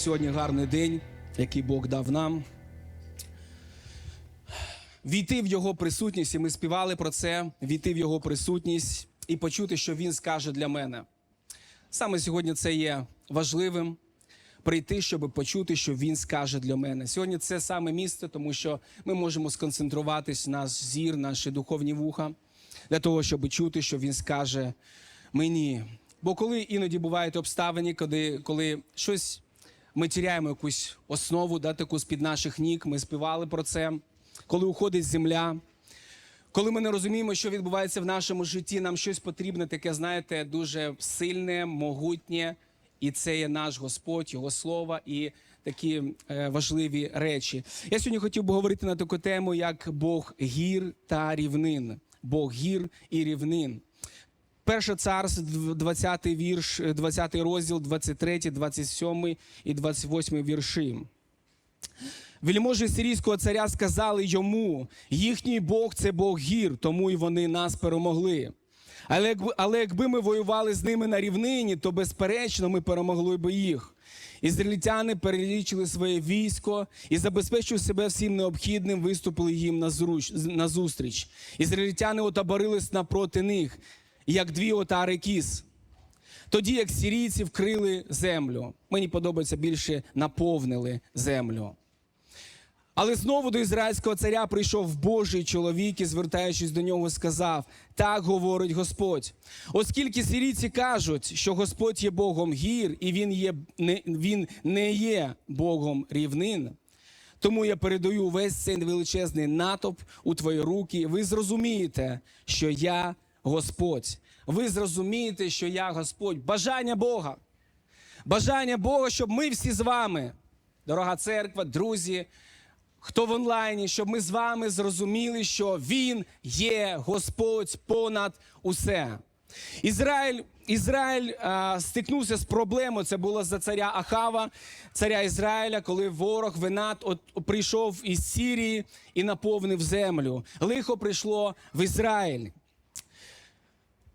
Сьогодні гарний день, який Бог дав нам. Війти в Його присутність, і ми співали про це, війти в Його присутність і почути, що Він скаже для мене. Саме сьогодні це є важливим прийти, щоб почути, що Він скаже для мене. Сьогодні це саме місце, тому що ми можемо сконцентруватись, наш зір, наші духовні вуха, для того, щоб чути, що Він скаже мені. Бо коли іноді бувають обставини, коли, коли щось ми тіряємо якусь основу, да, таку з-під наших ніг, ми співали про це, коли уходить земля. Коли ми не розуміємо, що відбувається в нашому житті, нам щось потрібне, таке, знаєте, дуже сильне, могутнє, і це є наш Господь, Його слово і такі е, важливі речі. Я сьогодні хотів би говорити на таку тему, як Бог гір та рівнин. Бог гір і рівнин. Перше царство, 20 вірш, 20 розділ, 23, 27 і 28 вірші. Вельможі сирійського царя сказали йому: їхній Бог це Бог гір, тому й вони нас перемогли. Але але якби ми воювали з ними на рівнині, то безперечно ми перемогли би їх. Ізраїльтяни перелічили своє військо і, забезпечивши себе всім необхідним, виступили їм назруч, назустріч. Ізраїльтяни отаборились напроти них, як дві отари кіз. Тоді як сірійці вкрили землю. Мені подобається більше наповнили землю. Але знову до ізраїльського царя прийшов Божий чоловік і, звертаючись до нього, сказав: Так говорить Господь. Оскільки сирійці кажуть, що Господь є Богом гір, і він, є, не, він не є Богом рівнин. Тому я передаю весь цей величезний натовп у твої руки. Ви зрозумієте, що я Господь. Ви зрозумієте, що я Господь. Бажання Бога. Бажання Бога, щоб ми всі з вами, дорога церква, друзі, хто в онлайні, щоб ми з вами зрозуміли, що Він є Господь понад усе. Ізраїль, Ізраїль а, стикнувся з проблемою. Це було за царя Ахава, царя Ізраїля, коли ворог Венат от, прийшов із Сірії і наповнив землю. Лихо прийшло в Ізраїль.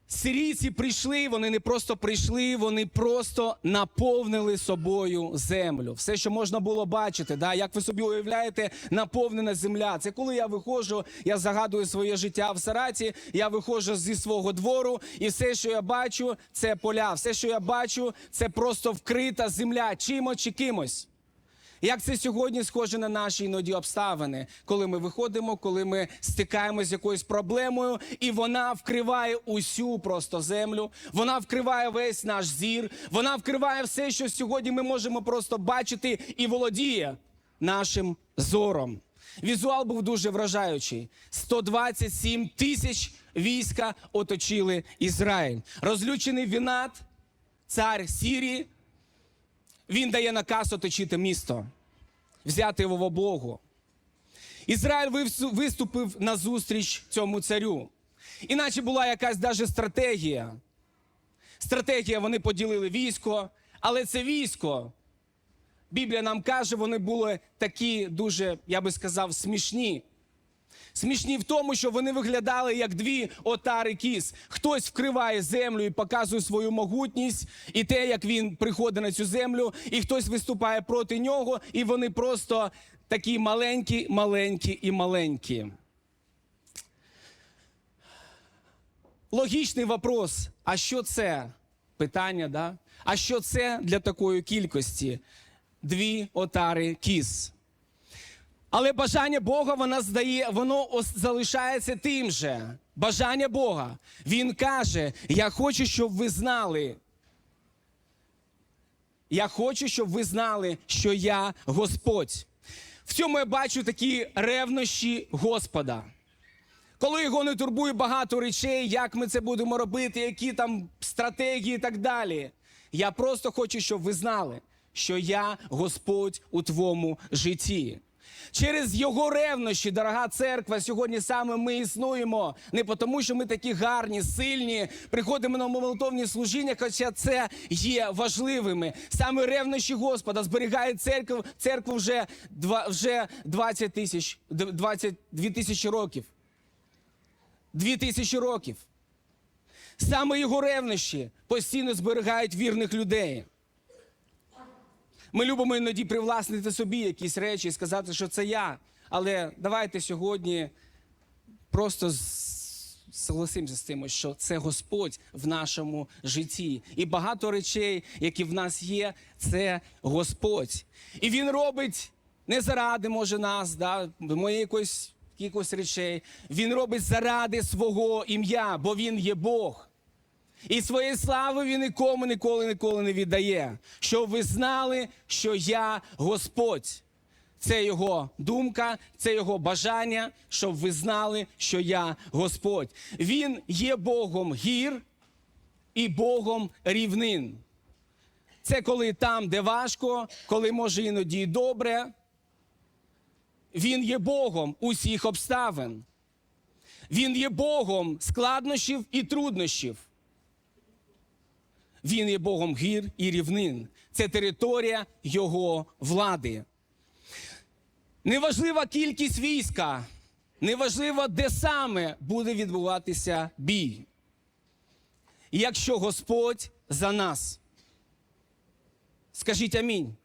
Сирійці прийшли, вони не просто прийшли, вони просто наповнили собою землю. Все, що можна було бачити, да? як ви собі уявляєте, наповнена земля. Це коли я виходжу, я загадую своє життя в Сараті, я виходжу зі свого двору, і все, що я бачу, це поля. Все, що я бачу, це просто вкрита земля чимось чи кимось. Як це сьогодні схоже на наші іноді обставини, коли ми виходимо, коли ми стикаємося з якоюсь проблемою, і вона вкриває усю просто землю, вона вкриває весь наш зір, вона вкриває все, що сьогодні ми можемо просто бачити і володіє нашим зором. Візуал був дуже вражаючий. 127 тисяч війська оточили Ізраїль. Розлючений Вінат, цар Сірії, він дає наказ оточити місто, взяти його в облогу. Ізраїль виступив на зустріч цьому царю. Іначе була якась даже стратегія. Стратегія, вони поділили військо, але це військо. Біблія нам каже, вони були такі дуже, я би сказав, смішні. Смішні в тому, що вони виглядали як дві отари кіз. Хтось вкриває землю і показує свою могутність, і те, як він приходить на цю землю, і хтось виступає проти нього, і вони просто такі маленькі, маленькі і маленькі. Логічний вопрос: а що це? Питання, да? А що це для такої кількості? Дві отари кіз. Але бажання Бога вона здає, воно залишається тим же. Бажання Бога. Він каже: Я хочу, щоб ви знали. Я хочу, щоб ви знали, що я Господь. В цьому я бачу такі ревнощі Господа. Коли його не турбує багато речей, як ми це будемо робити, які там стратегії і так далі. Я просто хочу, щоб ви знали, що я Господь у твоєму житті. Через його ревнощі, дорога церква, сьогодні саме ми існуємо. Не тому, що ми такі гарні, сильні, приходимо на молитовні служіння, хоча це є важливими. Саме ревнощі Господа зберігає церкву, церкву вже, вже 20 тисяч, 22 тисячі років. Дві тисячі років. Саме його ревнощі постійно зберігають вірних людей. Ми любимо іноді привласнити собі якісь речі і сказати, що це я. Але давайте сьогодні просто согласимося з тим, що це Господь в нашому житті. І багато речей, які в нас є, це Господь. І Він робить не заради, може, нас, да, моєї якоїсь, якихось речей. Він робить заради свого ім'я, бо Він є Бог. І своєї слави він нікому ніколи ніколи не віддає. Щоб ви знали, що я Господь. Це його думка, це його бажання, щоб ви знали, що я Господь. Він є Богом гір і Богом рівнин. Це коли там, де важко, коли може іноді і добре. Він є Богом усіх обставин. Він є Богом складнощів і труднощів. Він є Богом гір і рівнин. Це територія Його влади. Неважлива кількість війська, неважливо, де саме буде відбуватися бій. Якщо Господь за нас. Скажіть амінь.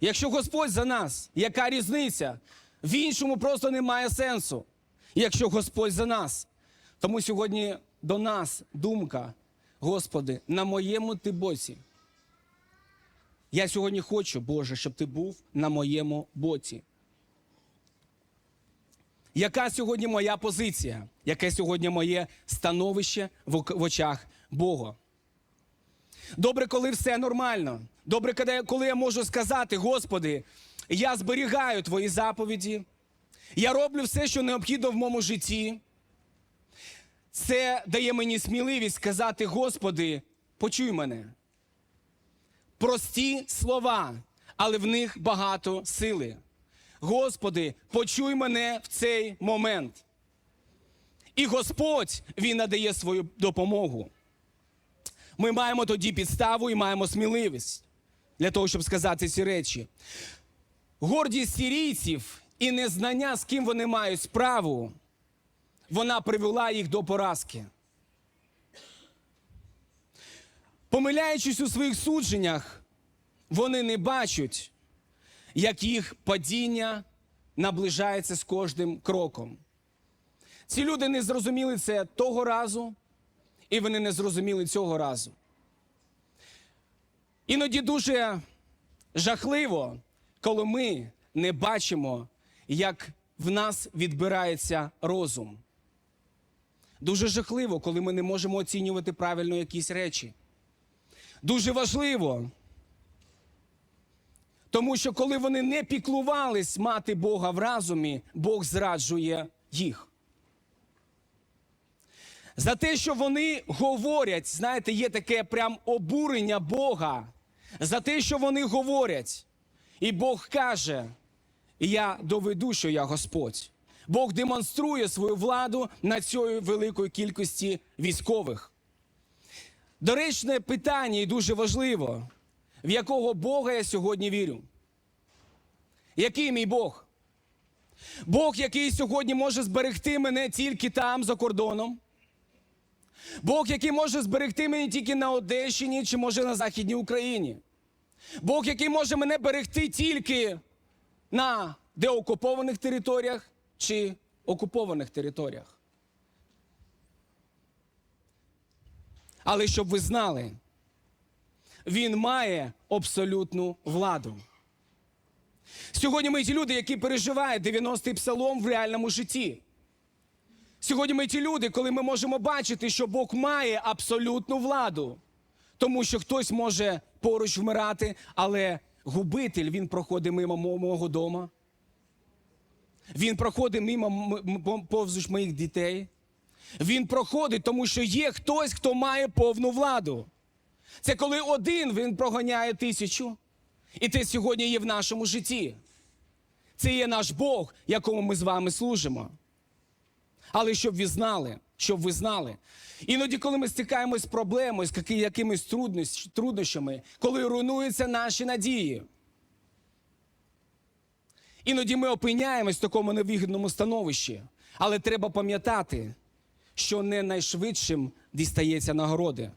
Якщо Господь за нас, яка різниця? В іншому просто немає сенсу. Якщо Господь за нас. Тому сьогодні до нас думка, Господи, на моєму ти боці. Я сьогодні хочу, Боже, щоб ти був на моєму боці. Яка сьогодні моя позиція? Яке сьогодні моє становище в очах Бога? Добре, коли все нормально. Добре, коли- я можу сказати, Господи, я зберігаю Твої заповіді, я роблю все, що необхідно в моєму житті. Це дає мені сміливість сказати, Господи, почуй мене. Прості слова, але в них багато сили. Господи, почуй мене в цей момент. І Господь Він надає свою допомогу. Ми маємо тоді підставу і маємо сміливість для того, щоб сказати ці речі. Гордість сірійців і незнання, з ким вони мають справу, вона привела їх до поразки. Помиляючись у своїх судженнях, вони не бачать, як їх падіння наближається з кожним кроком. Ці люди не зрозуміли це того разу, і вони не зрозуміли цього разу. Іноді дуже жахливо, коли ми не бачимо, як в нас відбирається розум. Дуже жахливо, коли ми не можемо оцінювати правильно якісь речі. Дуже важливо, тому що коли вони не піклувались мати Бога в разумі, Бог зраджує їх. За те, що вони говорять, знаєте, є таке прям обурення Бога. За те, що вони говорять. І Бог каже: Я доведу, що я Господь. Бог демонструє свою владу над цією великою кількості військових. Доречне питання і дуже важливо, в якого Бога я сьогодні вірю. Який мій Бог? Бог, який сьогодні може зберегти мене тільки там, за кордоном. Бог, який може зберегти мене тільки на Одещині чи може на Західній Україні. Бог, який може мене берегти тільки на деокупованих територіях чи окупованих територіях. Але щоб ви знали, він має абсолютну владу. Сьогодні ми ті люди, які переживають 90-й псалом в реальному житті. Сьогодні ми ті люди, коли ми можемо бачити, що Бог має абсолютну владу, тому що хтось може поруч вмирати, але губитель він проходить мимо мого дома. Він проходить мимо повзуч моїх дітей. Він проходить, тому що є хтось, хто має повну владу. Це коли один він проганяє тисячу, і це сьогодні є в нашому житті. Це є наш Бог, якому ми з вами служимо. Але щоб ви знали, щоб ви знали. Іноді, коли ми стикаємось з проблемою, з якимись труднощами, коли руйнуються наші надії. Іноді ми опиняємось в такому невигідному становищі. Але треба пам'ятати, що не найшвидшим дістається нагороди.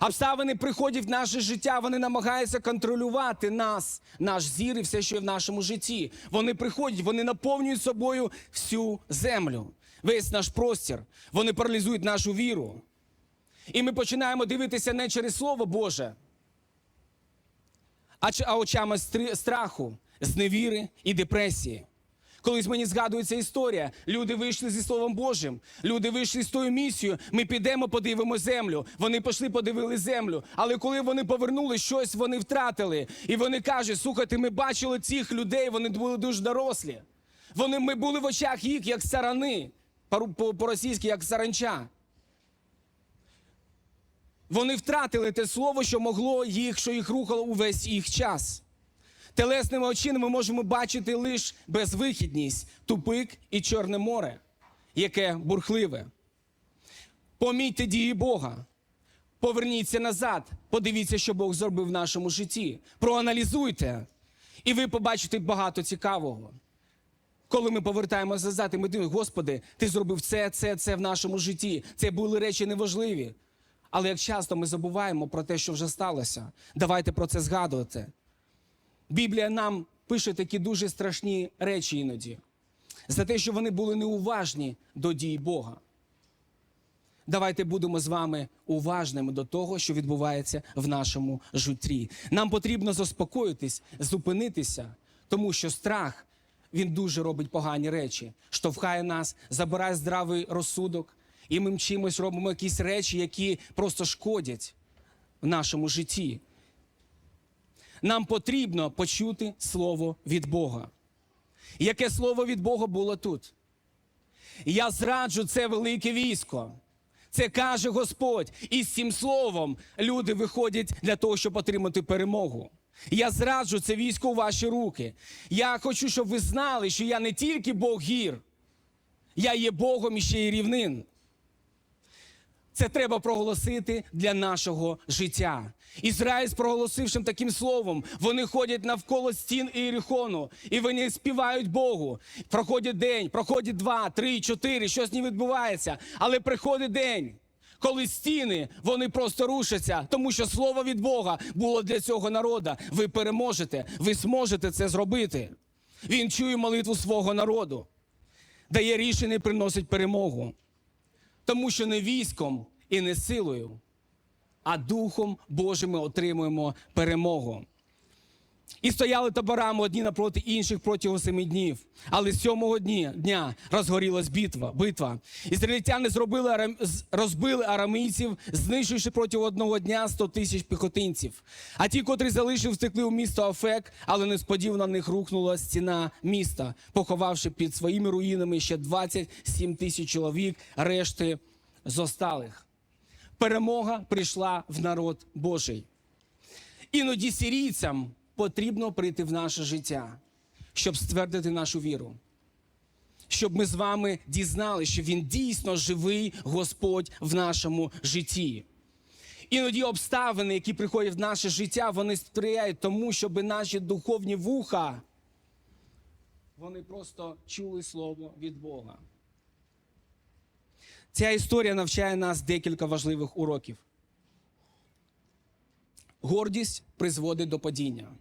Обставини приходять в наше життя, вони намагаються контролювати нас, наш зір і все, що є в нашому житті. Вони приходять, вони наповнюють собою всю землю, весь наш простір. Вони паралізують нашу віру. І ми починаємо дивитися не через Слово Боже, а очами стри- страху, зневіри і депресії. Колись мені згадується історія. Люди вийшли зі Словом Божим. Люди вийшли з тою місією. Ми підемо, подивимо землю. Вони пішли, подивили землю. Але коли вони повернули, щось вони втратили. І вони кажуть: слухайте, ми бачили цих людей, вони були дуже дорослі. Вони, ми були в очах їх, як сарани, по- по- по-російськи, як саранча. Вони втратили те слово, що могло їх, що їх рухало увесь їх час. Телесними очима ми можемо бачити лише безвихідність, тупик і Чорне море, яке бурхливе. Помітьте дії Бога. Поверніться назад, подивіться, що Бог зробив в нашому житті. Проаналізуйте, і ви побачите багато цікавого. Коли ми повертаємося назад, і ми думаємо, Господи, ти зробив це, це, це в нашому житті. Це були речі неважливі. Але як часто ми забуваємо про те, що вже сталося, давайте про це згадувати. Біблія нам пише такі дуже страшні речі іноді за те, що вони були неуважні до дій Бога. Давайте будемо з вами уважними до того, що відбувається в нашому житті. Нам потрібно заспокоїтись, зупинитися, тому що страх він дуже робить погані речі, штовхає нас, забирає здравий розсудок, і ми мчимось робимо якісь речі, які просто шкодять в нашому житті. Нам потрібно почути слово від Бога. Яке слово від Бога було тут? Я зраджу це велике військо. Це каже Господь. І з цим словом люди виходять для того, щоб отримати перемогу. Я зраджу це військо у ваші руки. Я хочу, щоб ви знали, що я не тільки Бог гір, я є Богом і ще й рівнин. Це треба проголосити для нашого життя. Ізраїль, проголосившим таким словом, вони ходять навколо стін Іерихону, і вони співають Богу. Проходить день, проходить два, три, чотири, щось не відбувається. Але приходить день, коли стіни вони просто рушаться, тому що слово від Бога було для цього народу. Ви переможете, ви зможете це зробити. Він чує молитву свого народу, дає рішення приносить перемогу. Тому що не військом і не силою, а Духом Божим ми отримуємо перемогу. І стояли таборами одні напроти інших протягом семи днів. Але сьомого дня розгорілась битва. битва. Ізраїльтяни зробили, розбили арамійців, знищивши протягом одного дня 100 тисяч піхотинців. А ті, котрі залишив, втекли у місто Афек, але несподівано на них рухнула стіна міста, поховавши під своїми руїнами ще 27 тисяч чоловік, решти зосталих. Перемога прийшла в народ Божий. Іноді сирійцям потрібно прийти в наше життя, щоб ствердити нашу віру. Щоб ми з вами дізнали, що Він дійсно живий Господь в нашому житті. Іноді обставини, які приходять в наше життя, вони сприяють тому, щоб наші духовні вуха вони просто чули слово від Бога. Ця історія навчає нас декілька важливих уроків. Гордість призводить до падіння.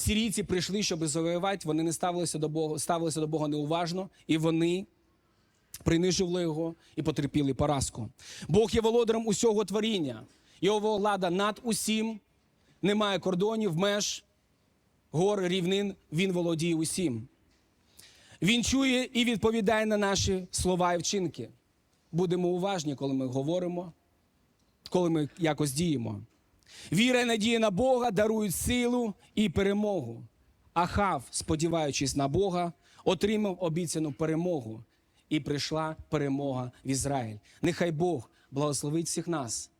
Сірійці прийшли, щоб завоювати, вони не ставилися до Бога, ставилися до Бога неуважно, і вони принижували його і потерпіли поразку. Бог є володарем усього творіння. Його влада над усім, немає кордонів, меж, гор, рівнин, він володіє усім. Він чує і відповідає на наші слова і вчинки. Будемо уважні, коли ми говоримо, коли ми якось діємо. Віра і надія на Бога дарують силу і перемогу. Ахав, сподіваючись на Бога, отримав обіцяну перемогу, і прийшла перемога в Ізраїль. Нехай Бог благословить всіх нас.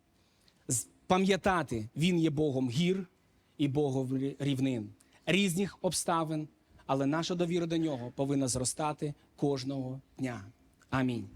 Пам'ятати, Він є Богом гір і Богом рівнин, різних обставин, але наша довіра до нього повинна зростати кожного дня. Амінь.